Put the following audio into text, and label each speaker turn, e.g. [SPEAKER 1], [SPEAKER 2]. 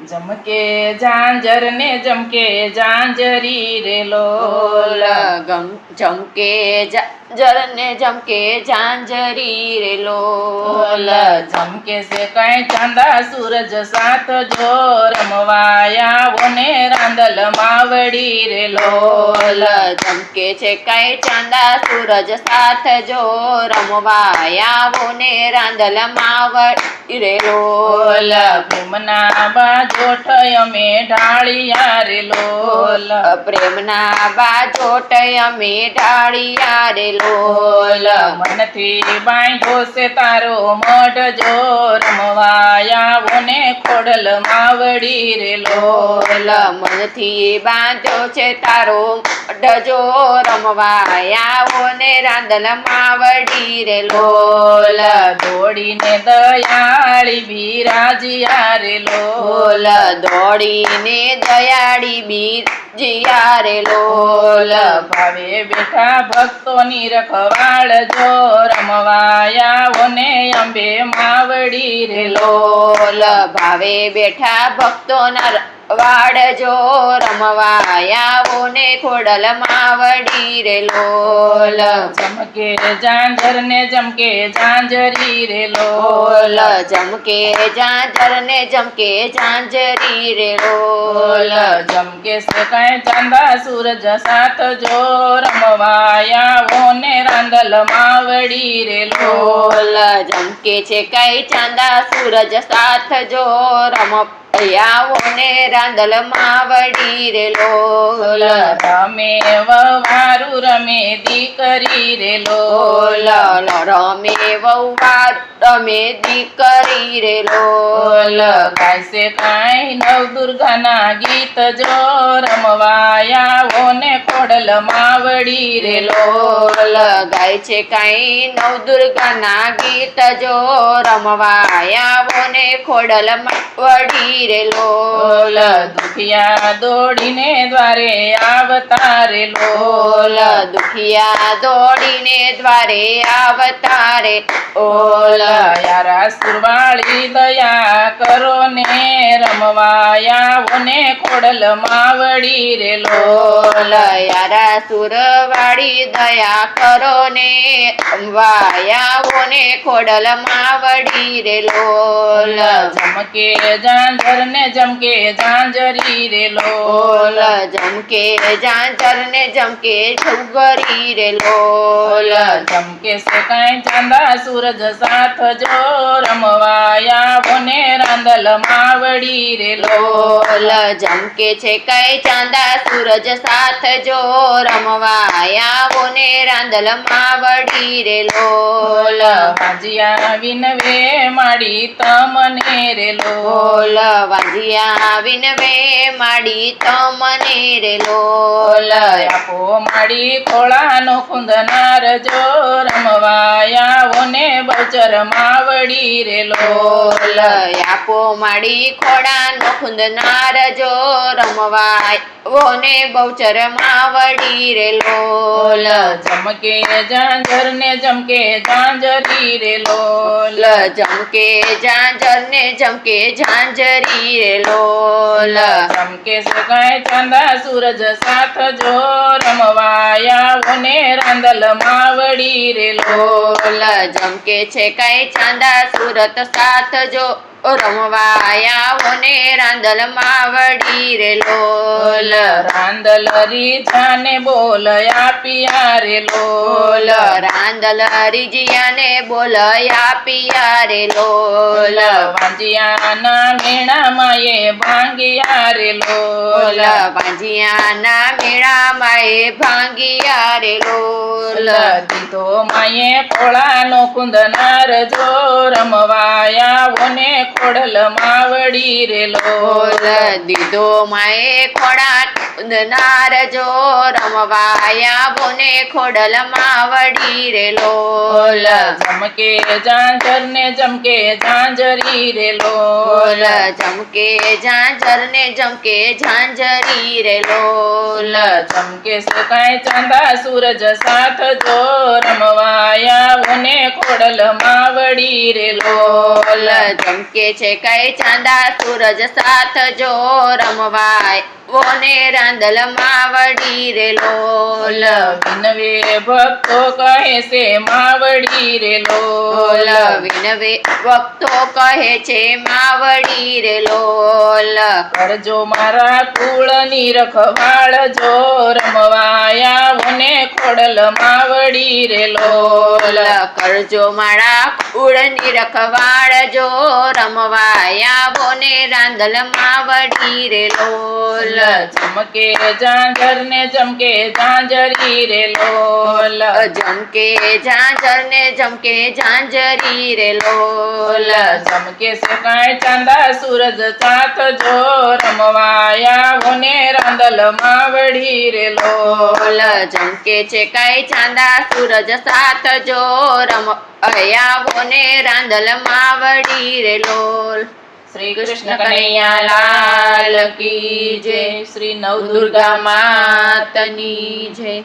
[SPEAKER 1] જમકે ઝાંઝર ને જમકે ઝાંઝરી રે લોલ
[SPEAKER 2] જમકે જાંજર ને જમકે ઝાંઝરી રે
[SPEAKER 1] લોલ જમકે છે કઈ ચાંદા સૂરજ સાત જો રમવાયા ને રાંદલ માવડી રે લોલ
[SPEAKER 2] જમકે છે કઈ ચાંદા સૂરજ સાથ જો રમવાયા ને રાંદલ માવડી રે
[SPEAKER 1] લોલ
[SPEAKER 2] લોલ
[SPEAKER 1] પ્રેમના બાજોઠ અમે ઢાળિયા રે લોલ
[SPEAKER 2] પ્રેમના બાજોટ અમે ઢાળિયા રે લોલ.
[SPEAKER 1] મનથી બાંધો છે તારો મઢ જો રમવાયા ને ખોડલ માવડી રે લોલ.
[SPEAKER 2] મનથી બાંધો છે તારો ડજો રમવાયાઓ ને રાંદલ માવડી રે લોલ
[SPEAKER 1] લોલ. દોડીને દયાળી બિરાજિયા રે લોલ.
[SPEAKER 2] લોલ દોડીને દયાળી બીજિયા જીયા રે લોલ.
[SPEAKER 1] ભાવે બેઠા ભક્તોની રખવાળ જો રમવાયાઓને અંબે માવડી રે
[SPEAKER 2] લોલ. ભાવે બેઠા ભક્તોના વાડ જો રમવાયાઓ ને ખોડલ માવડી રે લોલ.
[SPEAKER 1] ચમકે ઝાંઝર ને ચમકે ઝાંઝરી રે લોલ.
[SPEAKER 2] જમકે ઝાંઝર ને જમકે ઝાંઝરી રે લોલ.
[SPEAKER 1] ચમકે સે કઈ ચાંદા સૂરજ સાત જો રમવાયા ને રાંદલ માવડી રે લોલ.
[SPEAKER 2] જમકે છે કઈ ચાંદા સૂરજ સાથ જો રમયાવો ને રાંદલ માવડી રે લોલ
[SPEAKER 1] રમે વવારું રમે દીકરી રે લોલ
[SPEAKER 2] લોલ રમે વૌવાર રમે દીકરી રે લોલ
[SPEAKER 1] લોલ ગાયસે કાંઈ નવ દુર્ગાના ગીત જો રમવાયા ને ખોડલ માવડી રે લોલ
[SPEAKER 2] ગાય છે કઈ નવ દુર્ગાના ગીત જો રમવાયાવો ને ખોડલ માવડી રે
[SPEAKER 1] લોલ. દુખિયા દોડીને દ્વારે આવતા રે લોલ.
[SPEAKER 2] દુખિયા દોડીને દ્વારે આવતા રે
[SPEAKER 1] ઓલ
[SPEAKER 2] ઓલ
[SPEAKER 1] સુરવાળી દયા કરો ને રમવાયા ને ખોડલ માવડી રે
[SPEAKER 2] લોલયા સુરવાળી દયા કરો ને વાયાવો ને ખોડલ માવડી રે લોલ
[SPEAKER 1] જમકે જાંજર ને જમકે જાંજરી રે લોલ
[SPEAKER 2] જમકે જાંજર ને જમકે ઝુગરી રે લોલ.
[SPEAKER 1] જમકે છે કાંઈ ચાંદા સૂરજ સાથ જો રમવાયા ને રાંદલ માવડી રે લોલ.
[SPEAKER 2] જમકે છે કઈ ચાંદા સૂરજ સાથ જો રમવાયા ને રાંદલ માવડી રે લોલ.
[SPEAKER 1] વાજિયા વિનવે માડી તમને રે લોલ.
[SPEAKER 2] વાજિયા વિનવે માડી તમને રે લોલ.
[SPEAKER 1] માડી ખોળાનો ખુંદનાર જો રમવાયાઓને બચર માવડી રે લોલ
[SPEAKER 2] આપો માડી ખોડા કુંદનાર જો રમવાય ઓને બહુચર માવડી રે લોલ
[SPEAKER 1] જમકે ઝાંઝર ને જમકે ઝાંઝરી રે લોલ
[SPEAKER 2] જમકે ઝાંઝર ને જમકે ઝાંઝરી રે લોલ
[SPEAKER 1] જમકે સગાય ચાંદા સૂરજ સાથ જો રમવાયા ને રાંદલ માવડી રે લોલ.
[SPEAKER 2] જમકે છે કઈ ચાંદા સુરત સાથ જો. રાંદલ માવડી રે લોલ.
[SPEAKER 1] રાંદલ રીઝાને બોલ આપિયા રે લોલ.
[SPEAKER 2] રાંદલ રીજિયાને બોલયા પિયા રે લોલ.
[SPEAKER 1] વાંજિયાના મેળામાં એ ભાંગિયા રે લોલ.
[SPEAKER 2] વાંજિયાના મેળામાં એ ભાંગિયા રે લોલ.
[SPEAKER 1] દીધો માયે ખોળાનો કુંદનાર જો રમવાયા ને ખોડલ માવડી રે લોલ.
[SPEAKER 2] દીધો માએ ખોડા કુંદનાર જો રમવાયા બોને ખોડલમાં વડી રે
[SPEAKER 1] લોલ. જમકે ઝાંઝર ને જમકે ઝાંઝરી રે
[SPEAKER 2] લોલ. જમકે ઝાંઝર ને જમકે ઝાંઝરી રે લોલ.
[SPEAKER 1] ચમકે સકાય ચાંદા સૂરજ સાથ જો રમવાયા બોને ખોડલ માવડી રે લોલ.
[SPEAKER 2] જમકે છે કઈ ચાંદા સૂરજ સાથ જો રમવાય ઓને રાંદલમાં વળી રે લોલ
[SPEAKER 1] વિનવે ભક્તો કહે છે માવડી રે
[SPEAKER 2] લોલ વિનવે ભક્તો કહે છે માવડી રે લોલ
[SPEAKER 1] કરજો મારા કુળની રખવાળ જો ખોડલ માવડી રે લોલ.
[SPEAKER 2] કરજો મારા કુળની રખવાળ જો રમવાયા બોને રાંદલમાં વડી રે લોલ.
[SPEAKER 1] ચમકે ઝાંઝર ને ચમકે ઝાંઝરી રે લોલ.
[SPEAKER 2] જમકે ઝાંઝર ને જમકે ઝાંઝરી રે લોલ.
[SPEAKER 1] ચમકે સુકાય ચાંદા સૂરજ સાથ જો રમવાયા બોને રાંધલ માવડી રે લોલ.
[SPEAKER 2] છે કઈ ચાંદા સૂરજ સાથ જો રમ. અયાવો ને રાંદલ માવડી રે લોલ.
[SPEAKER 1] શ્રી કૃષ્ણ કનૈયા લાલ કી જય. શ્રી નવ દુર્ગા
[SPEAKER 2] માતની જય.